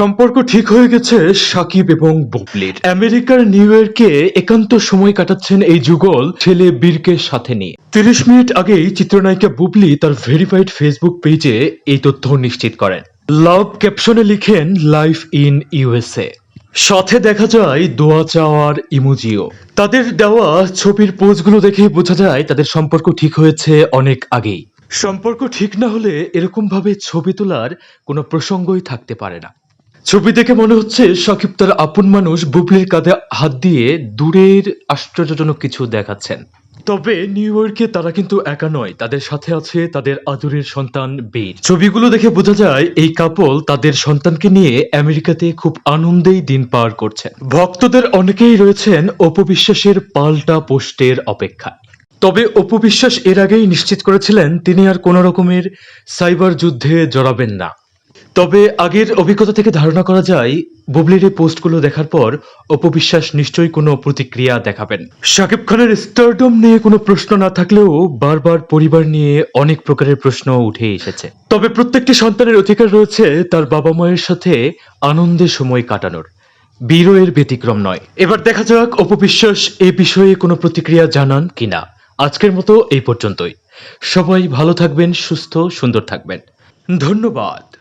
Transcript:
সম্পর্ক ঠিক হয়ে গেছে সাকিব এবং বুবলির। আমেরিকার নিউ ইয়র্কে একান্ত সময় কাটাচ্ছেন এই যুগল ছেলে বীরকে সাথে নিয়ে। তিরিশ মিনিট আগেই চিত্রনায়িকা বুবলি তার ভেরিফাইড ফেসবুক পেজে এই তথ্য নিশ্চিত করেন। লাভ ক্যাপশনে লিখেন লাইফ ইন ইউএসএ। সাথে দেখা যায় দোয়া চাওয়ার ইমোজিও। তাদের দেওয়া ছবির পোজগুলো দেখে বোঝা যায় তাদের সম্পর্ক ঠিক হয়েছে অনেক আগেই। সম্পর্ক ঠিক না হলে এরকম ভাবে ছবি তোলার কোনো প্রসঙ্গই থাকতে পারে না। ছবি দেখে মনে হচ্ছে সাকিব তার আপন মানুষ বুবলির কাঁধে হাত দিয়ে দূরের আশ্চর্যজনক কিছু দেখাচ্ছেন। তবে নিউ ইয়র্কে তারা কিন্তু একা নয়, তাদের সাথে আছে তাদের আদরের সন্তান বীর। ছবিগুলো দেখে বোঝা যায় এই কাপল তাদের সন্তানকে নিয়ে আমেরিকাতে খুব আনন্দেই দিন পার করছেন। ভক্তদের অনেকেই রয়েছেন অপবিশ্বাসের পাল্টা পোস্টের অপেক্ষায়। তবে অপু বিশ্বাস এর আগেই নিশ্চিত করেছিলেন, তিনি আর কোনো রকমের সাইবার যুদ্ধে জড়াবেন না। তবে আগের অভিজ্ঞতা থেকে ধারণা করা যায়, বুবলির এই পোস্টগুলো দেখার পর অপবিশ্বাস নিশ্চয়ই কোনো প্রতিক্রিয়া দেখাবেন। শাকিব খানের স্টারডম নিয়ে কোনো প্রশ্ন না থাকলেও বারবার পরিবার নিয়ে অনেক প্রকারের প্রশ্ন উঠে এসেছে। তবে প্রত্যেকটি সন্তানের অধিকার রয়েছে তার বাবা মায়ের সাথে আনন্দে সময় কাটানোর। বীরও এর ব্যতিক্রম নয়। এবার দেখা যাক অপবিশ্বাস এ বিষয়ে কোনো প্রতিক্রিয়া জানান কিনা। আজকের মতো এই পর্যন্তই। সবাই ভালো থাকবেন, সুস্থ, সুন্দর থাকবেন। ধন্যবাদ।